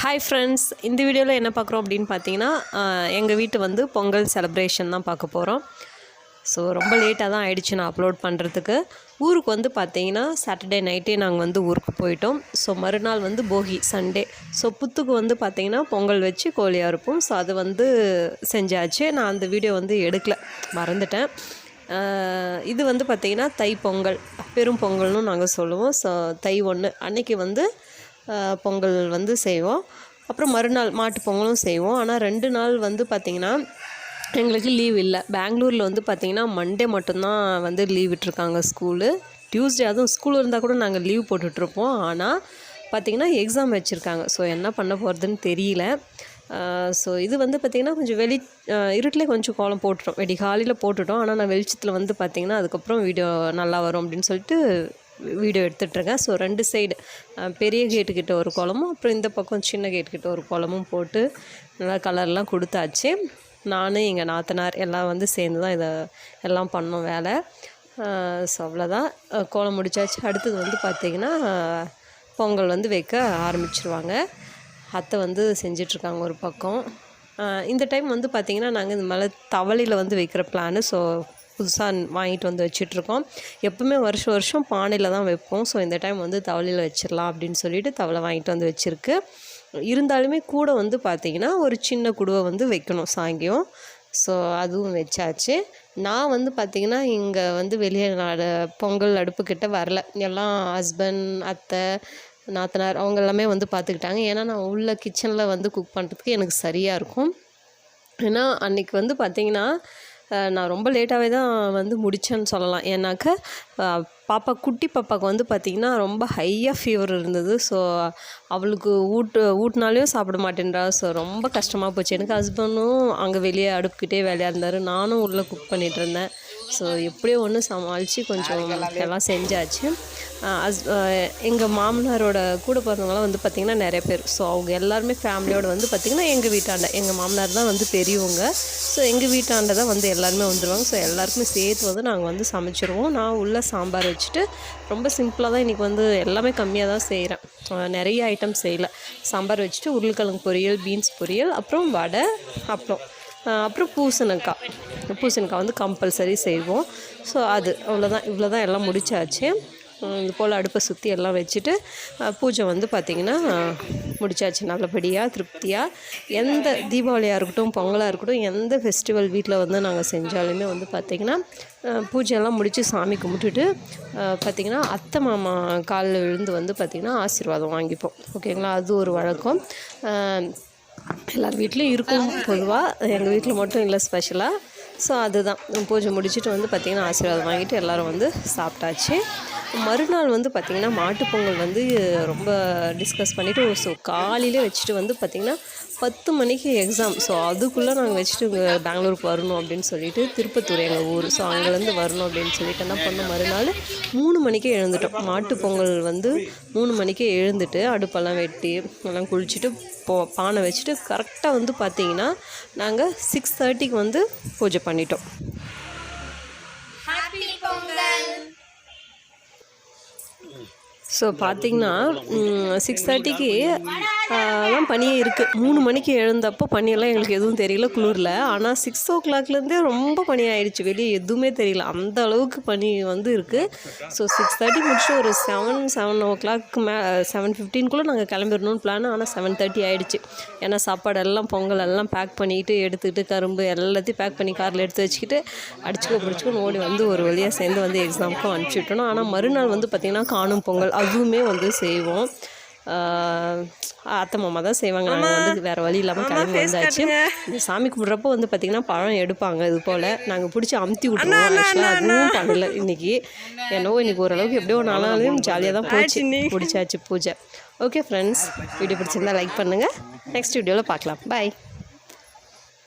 Hi friends இந்த வீடியோவில் என்ன பார்க்குறோம் அப்படின்னு பார்த்தீங்கன்னா எங்கள் வீட்டு வந்து பொங்கல் செலப்ரேஷன் தான் பார்க்க போகிறோம் ஸோ ரொம்ப லேட்டாக தான் ஆயிடுச்சு நான் அப்லோட் பண்ணுறதுக்கு ஊருக்கு வந்து பார்த்தீங்கன்னா சாட்டர்டே நைட்டே நாங்கள் வந்து ஊருக்கு போயிட்டோம். ஸோ மறுநாள் வந்து போகி சண்டே ஸோ புத்துக்கு வந்து பார்த்தீங்கன்னா பொங்கல் வச்சு கோழியாக இருப்போம். ஸோ அது வந்து செஞ்சாச்சு. நான் அந்த வீடியோ வந்து எடுக்கல மறந்துட்டேன். இது வந்து பார்த்திங்கன்னா தை பொங்கல் பெரும் பொங்கல்னு நாங்கள் சொல்லுவோம். ஸோ தை ஒன்று அன்னைக்கு வந்து பொங்கல் வந்து செய்வோம். அப்புறம் மறுநாள் மாட்டு பொங்கலும் செய்வோம். ஆனால் ரெண்டு நாள் வந்து பார்த்திங்கன்னா எங்களுக்கு லீவ் இல்லை. பெங்களூரில் வந்து பார்த்திங்கன்னா மண்டே மட்டும்தான் வந்து லீவ் விட்டுருக்காங்க ஸ்கூலு டியூஸ்டே அதுவும் ஸ்கூல் இருந்தால் கூட நாங்கள் லீவ் போட்டுட்ருப்போம். ஆனால் பார்த்திங்கன்னா எக்ஸாம் வச்சுருக்காங்க. ஸோ என்ன பண்ண போகிறதுன்னு தெரியல. ஸோ இது வந்து பார்த்திங்கன்னா கொஞ்சம் வெளி இருட்டிலே கொஞ்சம் கோலம் போட்டுட்டோம். வெடி காலையில் போட்டுட்டோம். ஆனால் நான் வெளிச்சத்தில் வந்து பார்த்திங்கன்னா அதுக்கப்புறம் வீடியோ நல்லா வரும் அப்படின்னு சொல்லிட்டு வீடியோ எடுத்துட்ருக்கேன் ஸோ ரெண்டு சைடு பெரிய கேட்டுக்கிட்ட ஒரு குளமும் அப்புறம் இந்த பக்கம் சின்ன கேட்டுக்கிட்ட ஒரு குளமும் போட்டு நல்லா கலர்லாம் கொடுத்தாச்சு. நான் எங்கள் நாத்தனார் எல்லாம் வந்து சேர்ந்து தான் இதை எல்லாம் பண்ணோம் வேலை. ஸோ அவ்வளோதான் கோலம் முடிச்சாச்சு. அடுத்தது வந்து பார்த்திங்கன்னா பொங்கல் வந்து வைக்க ஆரம்பிச்சிருவாங்க. அத்தை வந்து செஞ்சிட்ருக்காங்க ஒரு பக்கம். இந்த டைம் வந்து பார்த்திங்கன்னா நாங்கள் இந்த மேலே தவளையில் வந்து வைக்கிற பிளானு ஸோ புதுசாக வாங்கிட்டு வந்து வச்சிட்ருக்கோம். எப்பவுமே வருஷம் வருஷம் பானையில் தான் வைப்போம். ஸோ இந்த டைம் வந்து தவளையில் வச்சிடலாம் அப்படின்னு சொல்லிட்டு தவளை வாங்கிட்டு வந்து வச்சுருக்கு. இருந்தாலுமே கூட வந்து பார்த்திங்கன்னா ஒரு சின்ன குடுவை வந்து வைக்கணும் சாங்கியம் ஸோ அதுவும் வச்சாச்சு. நான் வந்து பார்த்திங்கன்னா இங்கே வந்து வெளியே நாடு பொங்கல் அடுப்புக்கிட்ட வரல. எல்லாம் ஹஸ்பண்ட் அத்தை நாத்தனார் அவங்க எல்லாமே வந்து பார்த்துக்கிட்டாங்க ஏன்னா நான் உள்ள கிச்சனில் வந்து குக் பண்ணுறதுக்கு எனக்கு சரியாக இருக்கும். ஏன்னா அன்னைக்கு வந்து பார்த்திங்கன்னா நான் ரொம்ப லேட்டாகவே தான் வந்து முடித்தேன்னு சொல்லலாம். ஏன்னாக்கா பாப்பா குட்டி பாப்பாவுக்கு வந்து பார்த்திங்கன்னா ரொம்ப ஹையாக ஃபீவர் இருந்தது. ஸோ அவளுக்கு ஊட்டு ஊட்டினாலையும் சாப்பிட மாட்டேன்றா. ஸோ ரொம்ப கஷ்டமாக போச்சு. எனக்கு ஹஸ்பண்டும் அங்கே வெளியே அடுப்புக்கிட்டே வேலையாக இருந்தார். நானும் உள்ளே குக் பண்ணிகிட்டு இருந்தேன். ஸோ எப்படியோ ஒன்று சமாளித்து கொஞ்சம் எல்லாம் செஞ்சாச்சு. அஸ் எங்கள் மாமனாரோட கூட பிறந்தவங்களாம் வந்து பார்த்திங்கன்னா நிறைய பேர். ஸோ அவங்க எல்லாருமே ஃபேமிலியோடு வந்து பார்த்திங்கன்னா எங்கள் வீட்டாண்ட எங்கள் மாமனார் தான் வந்து பெரியவங்க. ஸோ எங்கள் வீட்டாண்ட தான் வந்து எல்லாருமே வந்துடுவாங்க ஸோ எல்லாருக்குமே சேர்த்து வந்து நாங்கள் வந்து சமைச்சிருவோம். நான் உள்ள சாம்பார் வச்சுட்டு ரொம்ப சிம்பிளாக தான் இன்றைக்கி வந்து எல்லாமே கம்மியாக தான் செய்கிறேன் நிறைய ஐட்டம் செய்யலை. சாம்பார் வச்சுட்டு உருளைக்கிழங்கு பொரியல் பீன்ஸ் பொரியல் அப்புறம் வடை அப்புறம் அப்புறம் பூசணிக்காய். பூசணிக்காய் வந்து கம்பல்சரி செய்வோம். ஸோ அது அவ்வளோதான் இவ்வளோ தான் எல்லாம் முடிச்சாச்சு. இது போல் அடுப்பை சுற்றி எல்லாம் வச்சுட்டு பூஜை வந்து பார்த்திங்கன்னா முடிச்சாச்சு. நல்லபடியாக திருப்தியாக எந்த தீபாவளியாக இருக்கட்டும் பொங்கலாக இருக்கட்டும் எந்த ஃபெஸ்டிவல் வீட்டில் வந்து நாங்கள் செஞ்சாலுமே வந்து பார்த்திங்கன்னா பூஜையெல்லாம் முடித்து சாமி கும்பிட்டுட்டு பார்த்திங்கன்னா அத்தை மாமா காலில் விழுந்து வந்து பார்த்திங்கன்னா ஆசீர்வாதம் வாங்கிப்போம். ஓகேங்களா அது ஒரு வழக்கம். எல்லார் வீட்லேயும் இருக்கும் பொதுவாக எங்கள் வீட்டில் மட்டும் இல்லை ஸ்பெஷலாக ஸோ அதுதான். பூஜை முடிச்சுட்டு வந்து பார்த்திங்கன்னா ஆசீர்வாதம் வாங்கிட்டு எல்லோரும் வந்து சாப்பிட்டாச்சு. மறுநாள் வந்து பார்த்திங்கன்னா மாட்டுப்பொங்கல் வந்து ரொம்ப டிஸ்கஸ் பண்ணிவிட்டு ஸோ காலையிலே வச்சுட்டு வந்து பார்த்திங்கன்னா பத்து மணிக்கு எக்ஸாம் ஸோ அதுக்குள்ளே நாங்கள் வச்சுட்டு இங்கே பெங்களூருக்கு வரணும் அப்படின்னு சொல்லிட்டு திருப்பத்தூர் எங்கள் ஊர். ஸோ அங்கேருந்து வரணும் அப்படின்னு சொல்லிட்டு என்ன பண்ணோம்? மறுநாள் மூணு மணிக்கே எழுந்துட்டோம். மாட்டுப் பொங்கல் வந்து மூணு மணிக்கே எழுந்துட்டு அடுப்பெல்லாம் வெட்டி எல்லாம் குளிச்சுட்டு போ பானை வச்சுட்டு கரெக்டாக வந்து பார்த்திங்கன்னா நாங்கள் சிக்ஸ் தேர்ட்டிக்கு வந்து பூஜை பண்ணிட்டோம். ஸோ பார்த்தீங்கன்னா சிக்ஸ் தேர்ட்டிக்கு எல்லாம் பனியே இருக்குது மூணு மணிக்கு எழுந்தப்போ பனியெல்லாம் எங்களுக்கு எதுவும் தெரியல குளிரில். ஆனால் சிக்ஸ் ஓ கிளாக்லேருந்தே ரொம்ப பனி ஆயிடுச்சு. வெளியே எதுவுமே தெரியல. அந்த அளவுக்கு பனி வந்து இருக்குது ஸோ சிக்ஸ் தேர்ட்டி முடிச்சு ஒரு செவன் செவன் ஓ கிளாக்கு மே செவன் ஃபிஃப்டீன்குள்ளே நாங்கள் கிளம்பிடணும்னு பிளான் ஆனால் செவன் தேர்ட்டி ஆகிடுச்சு ஏன்னா சாப்பாடு எல்லாம் பொங்கல் எல்லாம் பேக் பண்ணிட்டு எடுத்துக்கிட்டு கரும்பு எல்லாத்தையும் பேக் பண்ணி காரில் எடுத்து வச்சுக்கிட்டு அடிச்சுக்கோ பிடிச்சிக்கோ ஓடி வந்து ஒரு வழியாக சேர்ந்து வந்து எக்ஸாமுக்கும் அனுப்பிச்சி விட்டோம் ஆனால் மறுநாள் வந்து பார்த்திங்கன்னா காணும் பொங்கல். அதுவுமே வந்து செய்வோம். அத்தை மாமா தான் செய்வாங்க. நாங்கள் வந்து வேறு வழி இல்லாமல் கிளம்பி வந்தாச்சு. இந்த சாமி கும்பிட்றப்போ வந்து பார்த்திங்கன்னா பழம் எடுப்பாங்க இது போல். நாங்கள் பிடிச்சி அமுத்தி விட்ருவோம் ஆக்சுவலாக அதுவும் பண்ணல இன்னைக்கு. என்னவோ இன்னைக்கு ஓரளவுக்கு எப்படியோ நாளாலும் ஜாலியாக தான் போச்சு. பிடிச்சாச்சு பூஜை. ஓகே ஃப்ரெண்ட்ஸ் வீடியோ பிடிச்சிருந்தா லைக் பண்ணுங்கள் நெக்ஸ்ட் வீடியோவில் பார்க்கலாம். பாய்